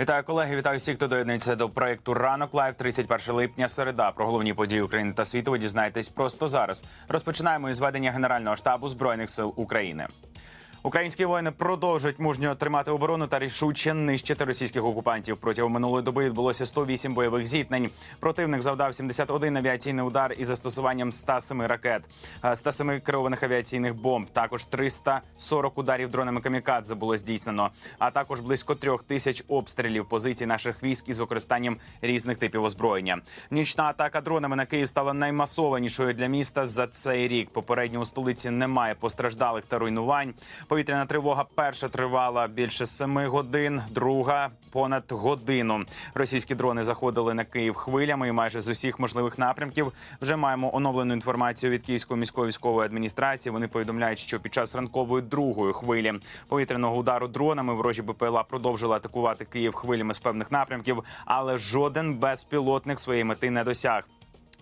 Вітаю колеги, вітаю всіх, хто доєднується до проекту Ранок Лайв 31 липня. Середа про головні події України та світу. Ви дізнаєтесь просто зараз. Розпочинаємо із ведення Генерального штабу збройних сил України. Українські воїни продовжують мужньо тримати оборону та рішуче нищити російських окупантів. Протягом минулої доби відбулося 108 бойових зіткнень. Противник завдав 71 авіаційний удар із застосуванням 107 ракет, е, 107 керованих авіаційних бомб. Також 340 ударів дронами камікадзе було здійснено. А також близько трьох тисяч обстрілів позицій наших військ із використанням різних типів озброєння. Нічна атака дронами на Київ стала наймасованішою для міста за цей рік. Попередньо у столиці немає постраждалих та руйнувань. Повітряна тривога перша тривала більше семи годин, друга понад годину. Російські дрони заходили на Київ хвилями і майже з усіх можливих напрямків. Вже маємо оновлену інформацію від Київської міської військової адміністрації. Вони повідомляють, що під час ранкової другої хвилі повітряного удару дронами ворожі БПЛА продовжили атакувати Київ хвилями з певних напрямків, але жоден безпілотник своєї мети не досяг.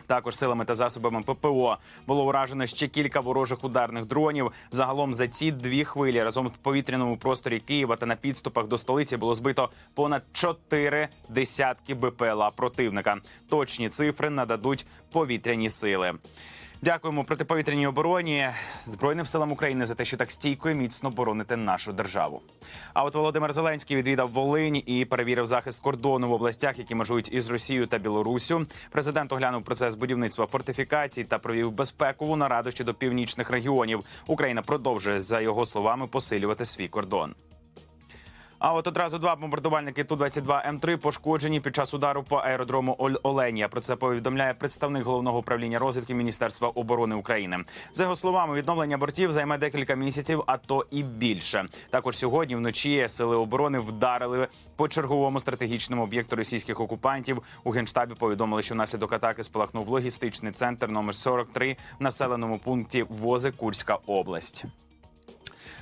Також силами та засобами ППО було уражено ще кілька ворожих ударних дронів. Загалом за ці дві хвилі разом в повітряному просторі Києва та на підступах до столиці було збито понад чотири десятки БПЛА противника. Точні цифри нададуть повітряні сили. Дякуємо протиповітряній обороні збройним силам України за те, що так стійко і міцно бороните нашу державу. А от Володимир Зеленський відвідав Волинь і перевірив захист кордону в областях, які межують із Росією та Білоруссю. Президент оглянув процес будівництва фортифікацій та провів безпекову нараду щодо північних регіонів. Україна продовжує за його словами посилювати свій кордон. А от одразу два бомбардувальники ту 22 м 3 пошкоджені під час удару по аеродрому Оленія. Про це повідомляє представник головного управління розвідки Міністерства оборони України. За його словами, відновлення бортів займе декілька місяців, а то і більше. Також сьогодні вночі сили оборони вдарили по черговому стратегічному об'єкту російських окупантів. У генштабі повідомили, що внаслідок атаки спалахнув логістичний центр номер 43 в населеному пункті Вози Курська область.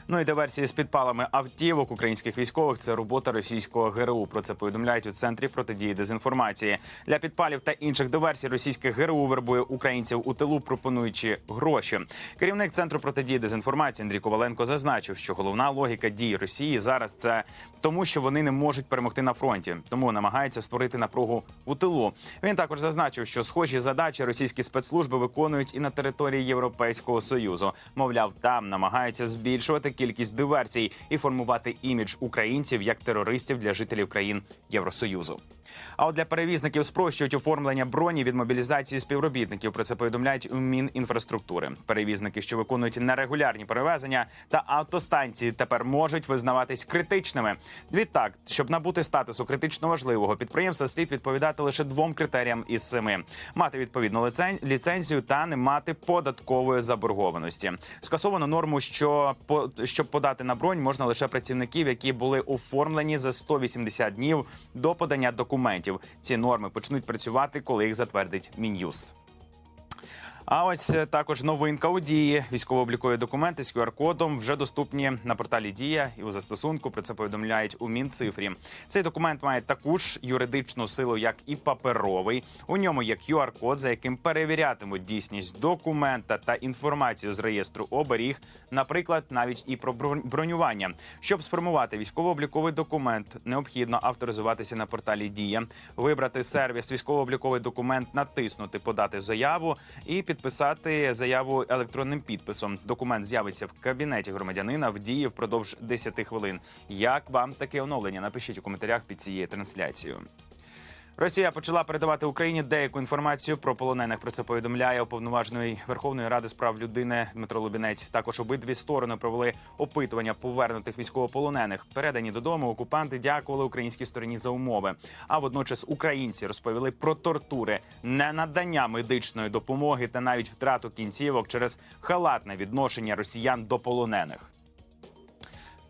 Ну і диверсії з підпалами автівок українських військових це робота російського ГРУ. Про це повідомляють у центрі протидії дезінформації. Для підпалів та інших диверсій російське ГРУ вербує українців у тилу, пропонуючи гроші. Керівник центру протидії дезінформації Андрій Коваленко зазначив, що головна логіка дій Росії зараз це тому, що вони не можуть перемогти на фронті, тому намагаються створити напругу у тилу. Він також зазначив, що схожі задачі російські спецслужби виконують і на території Європейського союзу. Мовляв, там намагаються збільшувати кількість диверсій і формувати імідж українців як терористів для жителів країн Євросоюзу. А от для перевізників спрощують оформлення броні від мобілізації співробітників. Про це повідомляють у Мінінфраструктури. Перевізники, що виконують нерегулярні перевезення та автостанції, тепер можуть визнаватись критичними. Відтак, щоб набути статусу критично важливого підприємства, слід відповідати лише двом критеріям із семи: мати відповідну ліцензію та не мати податкової заборгованості. Скасовано норму, що щоб подати на бронь можна лише працівників, які були оформлені за 180 днів до подання документів. Ці норми почнуть працювати, коли їх затвердить мін'юст. А ось е, також новинка у дії. Військово-облікові документи з QR-кодом вже доступні на порталі Дія і у застосунку. Про це повідомляють у Мінцифрі. Цей документ має таку ж юридичну силу, як і паперовий. У ньому є QR-код, за яким перевірятимуть дійсність документа та інформацію з реєстру оберіг, наприклад, навіть і про бронювання. Щоб сформувати військово-обліковий документ, необхідно авторизуватися на порталі Дія, вибрати сервіс військово-обліковий документ, натиснути Подати заяву і підписати заяву електронним підписом. Документ з'явиться в кабінеті громадянина в дії впродовж 10 хвилин. Як вам таке оновлення? Напишіть у коментарях під цією трансляцією. Росія почала передавати Україні деяку інформацію про полонених. Про це повідомляє уповноважений Верховної Ради з прав людини Дмитро Лубінець. Також обидві сторони провели опитування повернутих військовополонених. Передані додому окупанти дякували українській стороні за умови. А водночас українці розповіли про тортури, ненадання медичної допомоги та навіть втрату кінцівок через халатне відношення росіян до полонених.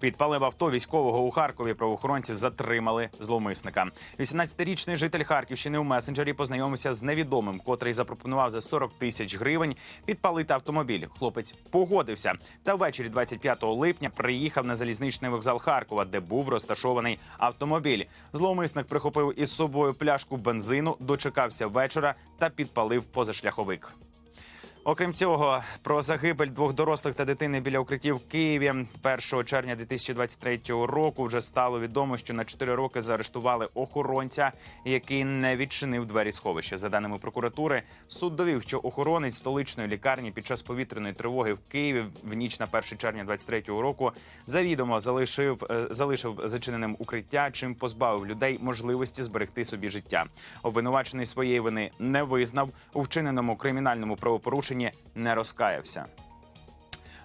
Підпалив авто військового у Харкові. Правоохоронці затримали зловмисника. 18-річний житель Харківщини у месенджері познайомився з невідомим, котрий запропонував за 40 тисяч гривень підпалити автомобіль. Хлопець погодився. Та ввечері 25 липня приїхав на залізничний вокзал Харкова, де був розташований автомобіль. Зловмисник прихопив із собою пляшку бензину, дочекався вечора та підпалив позашляховик. Окрім цього, про загибель двох дорослих та дитини біля укриттів в Києві 1 червня 2023 року вже стало відомо, що на 4 роки заарештували охоронця, який не відчинив двері сховища. За даними прокуратури, суд довів, що охоронець столичної лікарні під час повітряної тривоги в Києві в ніч на 1 червня 2023 року завідомо залишив е, залишив зачиненим укриття, чим позбавив людей можливості зберегти собі життя. Обвинувачений своєї вини не визнав у вчиненому кримінальному правопорушенні не розкаявся.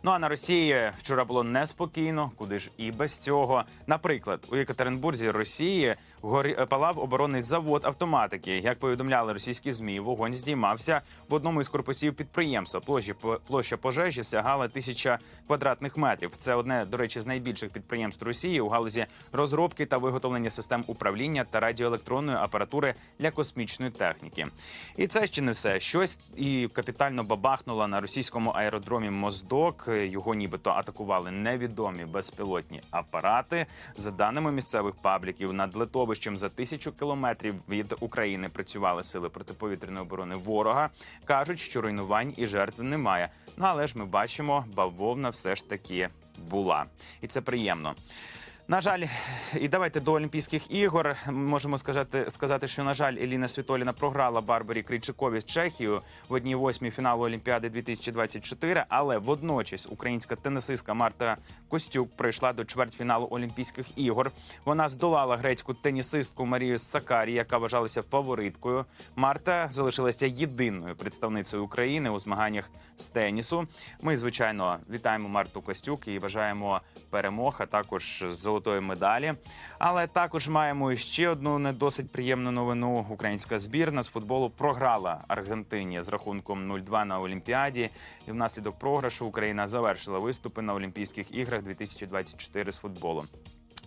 Ну а на Росії вчора було неспокійно, куди ж і без цього. Наприклад, у Єкатеринбурзі Росії палав оборонний завод автоматики. Як повідомляли російські змі, вогонь здіймався в одному із корпусів підприємства. Площі площа пожежі сягала тисяча квадратних метрів. Це одне, до речі, з найбільших підприємств Росії у галузі розробки та виготовлення систем управління та радіоелектронної апаратури для космічної техніки. І це ще не все. Щось і капітально бабахнуло на російському аеродромі Моздок. Його нібито атакували невідомі безпілотні апарати. За даними місцевих пабліків, над литовищем за тисячу кілометрів від України працювали сили протиповітряної оборони ворога. кажуть, що руйнувань і жертв немає. Ну але ж ми бачимо, бавовна все ж таки була, і це приємно. На жаль, і давайте до Олімпійських ігор можемо сказати, сказати, що на жаль, Еліна Світоліна програла Барбарі Крійчикові з Чехією в одній восьмій фіналу Олімпіади 2024, Але водночас українська тенісистка Марта Костюк прийшла до чвертьфіналу Олімпійських ігор. Вона здолала грецьку тенісистку Марію Сакарі, яка вважалася фавориткою. Марта залишилася єдиною представницею України у змаганнях з тенісу. Ми, звичайно, вітаємо Марту Костюк і бажаємо перемог, а також золотої медалі. Але також маємо ще одну не досить приємну новину. Українська збірна з футболу програла Аргентині з рахунком 0-2 на Олімпіаді. І внаслідок програшу Україна завершила виступи на Олімпійських іграх 2024 з футболу.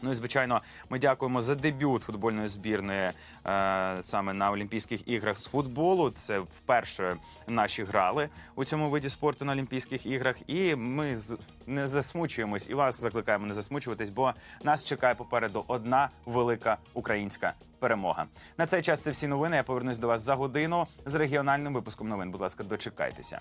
Ну і звичайно, ми дякуємо за дебют футбольної збірної е, саме на Олімпійських іграх з футболу. Це вперше наші грали у цьому виді спорту на Олімпійських іграх. І ми не засмучуємось і вас закликаємо не засмучуватись, бо нас чекає попереду одна велика українська перемога. На цей час це всі новини. Я повернусь до вас за годину з регіональним випуском новин. Будь ласка, дочекайтеся.